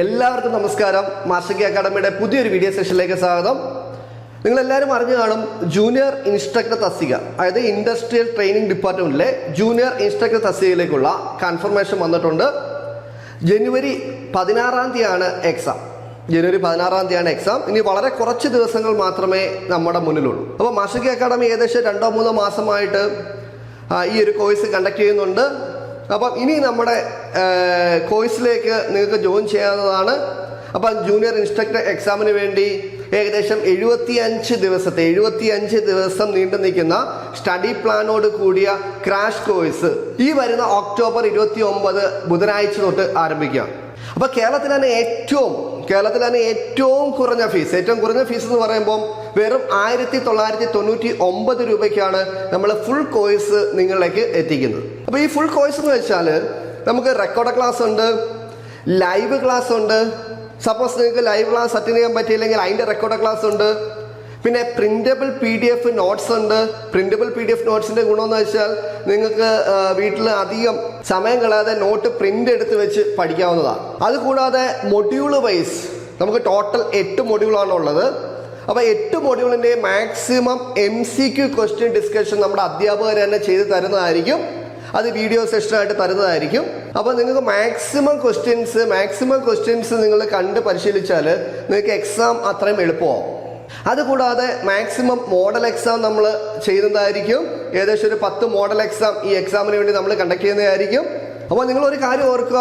എല്ലാവർക്കും നമസ്കാരം. മാസ്റ്റർ അക്കാഡമിയുടെ പുതിയൊരു വീഡിയോ സെഷനിലേക്ക് സ്വാഗതം. നിങ്ങൾ എല്ലാവരും അറിഞ്ഞു കാണും ജൂനിയർ ഇൻസ്ട്രക്ടർ തസ്തിക അതായത് ഇൻഡസ്ട്രിയൽ ട്രെയിനിങ് ഡിപ്പാർട്ട്മെന്റിലെ ജൂനിയർ ഇൻസ്ട്രക്ടർ തസ്തികയിലേക്കുള്ള കൺഫർമേഷൻ വന്നിട്ടുണ്ട്. ജനുവരി പതിനാറാം തീയതിയാണ് എക്സാം ജനുവരി പതിനാറാം തീയതിയാണ് എക്സാം ഇനി വളരെ കുറച്ച് ദിവസങ്ങൾ മാത്രമേ നമ്മുടെ മുന്നിലുള്ളൂ. അപ്പോൾ മാഷിക അക്കാഡമി ഏകദേശം രണ്ടോ മൂന്നോ മാസമായിട്ട് ഈ ഒരു കോഴ്സ് കണ്ടക്ട് ചെയ്യുന്നുണ്ട്. അപ്പം ഇനി നമ്മുടെ കോഴ്സിലേക്ക് നിങ്ങൾക്ക് ജോയിൻ ചെയ്യാവുന്നതാണ്. അപ്പം ജൂനിയർ ഇൻസ്ട്രക്ടർ എക്സാമിന് വേണ്ടി ഏകദേശം എഴുപത്തി അഞ്ച് ദിവസത്തെ എഴുപത്തി അഞ്ച് ദിവസം നീണ്ടു നിൽക്കുന്ന സ്റ്റഡി പ്ലാനോട് കൂടിയ ക്രാഷ് കോഴ്സ് ഈ വരുന്ന ഒക്ടോബർ ഇരുപത്തി ഒമ്പത് ബുധനാഴ്ച തൊട്ട് ആരംഭിക്കാം അപ്പൊ കേരളത്തിൽ തന്നെ ഏറ്റവും കേരളത്തിൽ തന്നെ ഏറ്റവും കുറഞ്ഞ ഫീസ് ഏറ്റവും കുറഞ്ഞ ഫീസ് എന്ന് പറയുമ്പോൾ വെറും ആയിരത്തി തൊള്ളായിരത്തി തൊണ്ണൂറ്റി ഒമ്പത് രൂപയ്ക്കാണ് നമ്മൾ ഫുൾ കോഴ്സ് നിങ്ങളിലേക്ക് എത്തിക്കുന്നത്. അപ്പോൾ ഈ ഫുൾ കോഴ്സ് എന്ന് വെച്ചാൽ നമുക്ക് റെക്കോർഡ് ക്ലാസ് ഉണ്ട് ലൈവ് ക്ലാസ് ഉണ്ട്. സപ്പോസ് നിങ്ങൾക്ക് ലൈവ് ക്ലാസ് അറ്റൻഡ് ചെയ്യാൻ പറ്റിയില്ലെങ്കിൽ അതിന്റെ റെക്കോർഡ് ക്ലാസ് ഉണ്ട്. പിന്നെ printable P D F notes ഉണ്ട്. പ്രിന്റബിൾ പി ഡി എഫ് നോട്ട്സിന്റെ ഗുണമെന്ന് വെച്ചാൽ നിങ്ങൾക്ക് വീട്ടിൽ അധികം സമയം കളയാതെ നോട്ട് പ്രിന്റ് എടുത്ത് വെച്ച് പഠിക്കാവുന്നതാണ്. അതുകൂടാതെ മൊഡ്യൂൾ വൈസ് നമുക്ക് ടോട്ടൽ എട്ട് മൊഡ്യൂളാണ് ഉള്ളത്. അപ്പോൾ എട്ട് മൊഡ്യൂളിന്റെ maximum M C Q question discussion നമ്മുടെ അധ്യാപകർ തന്നെ ചെയ്ത് തരുന്നതായിരിക്കും. അത് വീഡിയോ സെഷനായിട്ട് തരുന്നതായിരിക്കും. അപ്പോൾ നിങ്ങൾക്ക് മാക്സിമം ക്വസ്റ്റ്യൻസ് മാക്സിമം ക്വസ്റ്റ്യൻസ് നിങ്ങൾ കണ്ട് പരിശീലിച്ചാൽ നിങ്ങൾക്ക് എക്സാം അത്രയും എളുപ്പമാവും. അതുകൂടാതെ മാക്സിമം മോഡൽ എക്സാം നമ്മൾ ചെയ്യുന്നതായിരിക്കും. ഏകദേശം ഒരു പത്ത് മോഡൽ എക്സാം ഈ എക്സാമിന് വേണ്ടി നമ്മൾ കണ്ടക്ട് ചെയ്യുന്നതായിരിക്കും. അപ്പോൾ നിങ്ങൾ ഒരു കാര്യം ഓർക്കുക.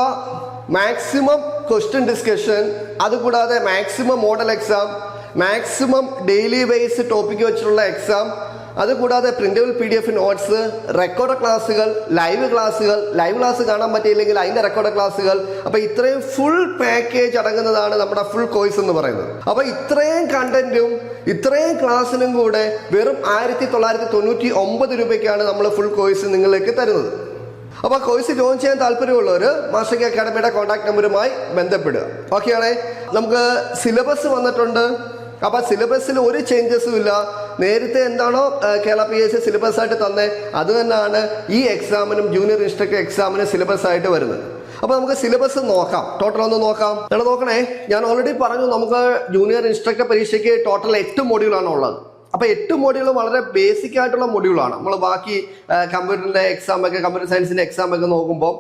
മാക്സിമം ക്വസ്റ്റ്യൻ ഡിസ്കഷൻ അതുകൂടാതെ maximum model exam maximum daily base topic വെച്ചിട്ടുള്ള എക്സാം അതുകൂടാതെ printable P D F notes record ക്ലാസ്സുകൾ ലൈവ് ക്ലാസ്സുകൾ ലൈവ് ക്ലാസ് കാണാൻ പറ്റിയില്ലെങ്കിൽ അതിന്റെ റെക്കോർഡ് ക്ലാസ്സുകൾ അപ്പോൾ ഇത്രയും ഫുൾ പാക്കേജ് അടങ്ങുന്നതാണ് നമ്മുടെ ഫുൾ കോഴ്സ് എന്ന് പറയുന്നത്. അപ്പോൾ ഇത്രയും കണ്ടന്റും ഇത്രയും ക്ലാസ്സിനും കൂടെ വെറും ആയിരത്തി തൊള്ളായിരത്തി തൊണ്ണൂറ്റി ഒമ്പത് രൂപയ്ക്കാണ് നമ്മൾ ഫുൾ കോഴ്സ് നിങ്ങളിലേക്ക് തരുന്നത്. അപ്പോൾ കോഴ്സ് ജോയിൻ ചെയ്യാൻ താല്പര്യമുള്ളവർ മാസ്റ്റർ അക്കാഡമിയുടെ കോൺടാക്ട് നമ്പറുമായി ബന്ധപ്പെടുക. ഓക്കെ ആണേ? നമുക്ക് സിലബസ് വന്നിട്ടുണ്ട്. അപ്പോൾ സിലബസിൽ ഒരു ചേഞ്ചസും ഇല്ല. നേരത്തെ എന്താണോ Kerala P S C syllabus ആയിട്ട് തന്നെ അത് തന്നെയാണ് ഈ എക്സാമിനും ജൂനിയർ ഇൻസ്ട്രക്ടർ എക്സാമിനും സിലബസ് ആയിട്ട് വരുന്നത്. അപ്പൊ നമുക്ക് സിലബസ് നോക്കാം. ടോട്ടൽ ഒന്ന് നോക്കാം. നിങ്ങൾ നോക്കണേ ഞാൻ ഓൾറെഡി പറഞ്ഞു നമുക്ക് ജൂനിയർ ഇൻസ്ട്രക്ടർ പരീക്ഷയ്ക്ക് ടോട്ടൽ എട്ട് മോഡ്യൂളാണ് ഉള്ളത്. അപ്പൊ എട്ട് മോഡ്യൂൾ വളരെ ബേസിക് ആയിട്ടുള്ള മോഡ്യൂളാണ് നമ്മൾ ബാക്കി കമ്പ്യൂട്ടറിന്റെ എക്സാം ഒക്കെ കമ്പ്യൂട്ടർ സയൻസിന്റെ എക്സാം ഒക്കെ നോക്കുമ്പോൾ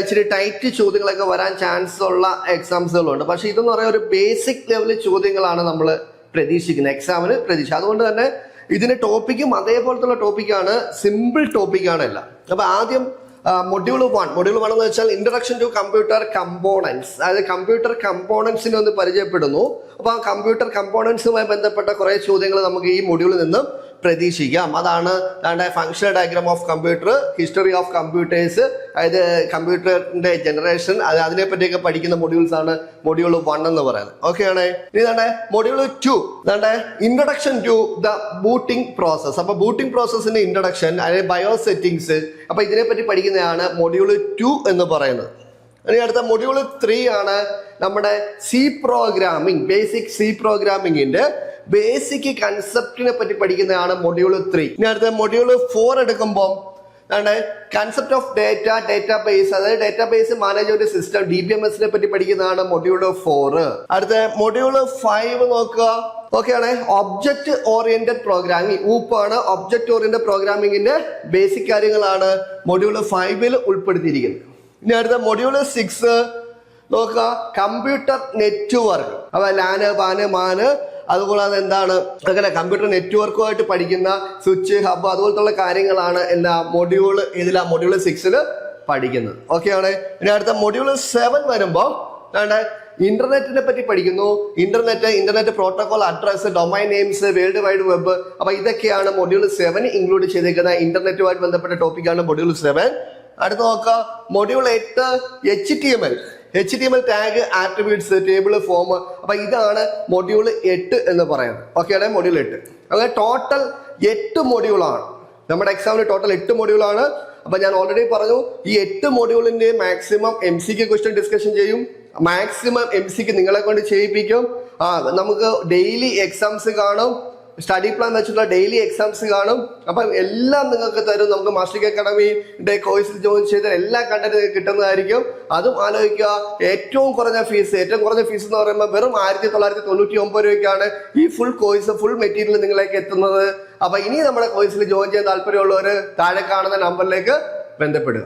ഇച്ചിരി ടൈറ്റ് ചോദ്യങ്ങളൊക്കെ വരാൻ ചാൻസ് ഉള്ള എക്സാംസുകളുണ്ട് പക്ഷേ ഇതെന്ന് പറയാൻ ഒരു ബേസിക് ലെവലിൽ ചോദ്യങ്ങളാണ് നമ്മൾ പ്രതീക്ഷിക്കുന്നത് എക്സാമിന് പ്രതീക്ഷ. അതുകൊണ്ട് തന്നെ ഇതിന്റെ ടോപ്പിക്കും അതേപോലത്തുള്ള ടോപ്പിക്കാണ് സിമ്പിൾ ടോപ്പിക്കാണ് എല്ലാം. അപ്പൊ ആദ്യം മൊഡ്യൂൾ വൺ മൊഡ്യൂൾ വൺ എന്ന് വെച്ചാൽ ഇൻട്രഡക്ഷൻ ടു കമ്പ്യൂട്ടർ കമ്പോണൻസ് അതായത് കമ്പ്യൂട്ടർ കമ്പോണൻസിനെ ഒന്ന് പരിചയപ്പെടുന്നു. അപ്പൊ ആ കമ്പ്യൂട്ടർ കമ്പോണൻസുമായി ബന്ധപ്പെട്ട കുറെ ചോദ്യങ്ങൾ നമുക്ക് ഈ മൊഡ്യൂളിൽ നിന്നും പ്രതീക്ഷിക്കാം. അതാണ് functional diagram of computer history of computers അതായത് കമ്പ്യൂട്ടറിന്റെ ജനറേഷൻ അത് അതിനെ പറ്റിയൊക്കെ പഠിക്കുന്ന മൊഡ്യൂൾസ് ആണ് മൊഡ്യൂൾ വൺ എന്ന് പറയുന്നത്. ഓക്കെ ആണ്? ഇനി മൊഡ്യൂൾ ടു ഇതാണ്ട് introduction to the booting process അപ്പൊ ബൂട്ടിംഗ് പ്രോസസ്സിന്റെ ഇൻട്രഡക്ഷൻ അതായത് ബയോ സെറ്റിംഗ്സ് അപ്പൊ ഇതിനെപ്പറ്റി പഠിക്കുന്നതാണ് മൊഡ്യൂൾ ടു എന്ന് പറയുന്നത്. ഇനി അടുത്ത മൊഡ്യൂൾ ത്രീ ആണ് നമ്മുടെ സി പ്രോഗ്രാമിംഗ് ബേസിക് സി പ്രോഗ്രാമിംഗിന്റെ ബേസിക് കൺസെപ്റ്റിനെ പറ്റി പഠിക്കുന്നതാണ് മൊഡ്യൂൾ ത്രീ ഇനി അടുത്ത മൊഡ്യൂൾ ഫോർ എടുക്കുമ്പോൾ concept of data database അതായത് ഡേറ്റാ ബേസ് മാനേജ് ഒരു സിസ്റ്റം ഡി ബി എം എസിനെ പറ്റി പഠിക്കുന്നതാണ് മൊഡ്യൂൾ ഫോർ അടുത്ത മൊഡ്യൂൾ ഫൈവ് നോക്കുക. ഓക്കെ ആണ്. ഒബ്ജക്ട് ഓറിയന്റഡ് പ്രോഗ്രാമിംഗ് ഊപ്പാണ് ഒബ്ജക്ട് ഓറിയന്റഡ് പ്രോഗ്രാമിംഗിന്റെ ബേസിക് കാര്യങ്ങളാണ് മൊഡ്യൂൾ ഫൈവിൽ ഉൾപ്പെടുത്തിയിരിക്കുന്നത്. ഇനി അടുത്ത മൊഡ്യൂൾ സിക്സ് നോക്കുക. കമ്പ്യൂട്ടർ നെറ്റ്വർക്ക് അപ്പൊ ലാന് പാന് മാന് അതുകൂടാതെ എന്താണ് അങ്ങനെ കമ്പ്യൂട്ടർ നെറ്റ്വർക്കുമായിട്ട് പഠിക്കുന്ന സ്വിച്ച് ഹബ് അതുപോലത്തുള്ള കാര്യങ്ങളാണ് എല്ലാ മൊഡ്യൂൾ ഇതിലാ മൊഡ്യൂൾ സിക്സിൽ പഠിക്കുന്നത്. ഓക്കെ ആണ്? ഇനി അടുത്ത മൊഡ്യൂൾ സെവൻ വരുമ്പോൾ ഇന്റർനെറ്റിനെ പറ്റി പഠിക്കുന്നു. Internet internet protocol address domain names world wide web അപ്പൊ ഇതൊക്കെയാണ് മൊഡ്യൂൾ സെവൻ ഇൻക്ലൂഡ് ചെയ്തിരിക്കുന്ന ഇന്റർനെറ്റുമായിട്ട് ബന്ധപ്പെട്ട ടോപ്പിക്കാണ് മൊഡ്യൂൾ സെവൻ അടുത്ത് നോക്കുക മൊഡ്യൂൾ എട്ട് H T M L H T M L tag attributes table form അപ്പൊ ഇതാണ് മൊഡ്യൂൾ എട്ട് എന്ന് പറയുന്നത്. ഓക്കെ ആണ് മൊഡ്യൂൾ എട്ട്. അങ്ങനെ ടോട്ടൽ എട്ട് മൊഡ്യൂളാണ് നമ്മുടെ എക്സാമിന് ടോട്ടൽ എട്ട് മൊഡ്യൂളാണ് അപ്പൊ ഞാൻ ഓൾറെഡി പറഞ്ഞു ഈ എട്ട് മൊഡ്യൂളിന്റെ maximum MCQ question discussion ചെയ്യും. മാക്സിമം എം സിക്ക് നിങ്ങളെ കൊണ്ട് ചെയ്യിപ്പിക്കും. ആ നമുക്ക് ഡെയിലി എക്സാംസ് കാണും. സ്റ്റഡി പ്ലാൻ വെച്ചിട്ടുള്ള ഡെയിലി എക്സാംസ് കാണും. അപ്പം എല്ലാം നിങ്ങൾക്ക് തരും. നമുക്ക് മാസ്റ്റർ അക്കാഡമിയുടെ കോഴ്സിൽ ജോയിൻ ചെയ്ത എല്ലാ കണ്ടന്റ് നിങ്ങൾക്ക് കിട്ടുന്നതായിരിക്കും. അതും ആലോചിക്കുക. ഏറ്റവും കുറഞ്ഞ ഫീസ് ഏറ്റവും കുറഞ്ഞ ഫീസ് എന്ന് പറയുമ്പോൾ വെറും ആയിരത്തി തൊള്ളായിരത്തി തൊണ്ണൂറ്റി ഒമ്പത് രൂപയ്ക്കാണ് ഈ ഫുൾ കോഴ്സ് ഫുൾ മെറ്റീരിയൽ നിങ്ങളിലേക്ക് എത്തുന്നത്. അപ്പൊ ഇനി നമ്മുടെ കോഴ്സിൽ ജോയിൻ ചെയ്യാൻ താല്പര്യമുള്ളവർ താഴെ കാണുന്ന നമ്പറിലേക്ക് ബന്ധപ്പെടുക.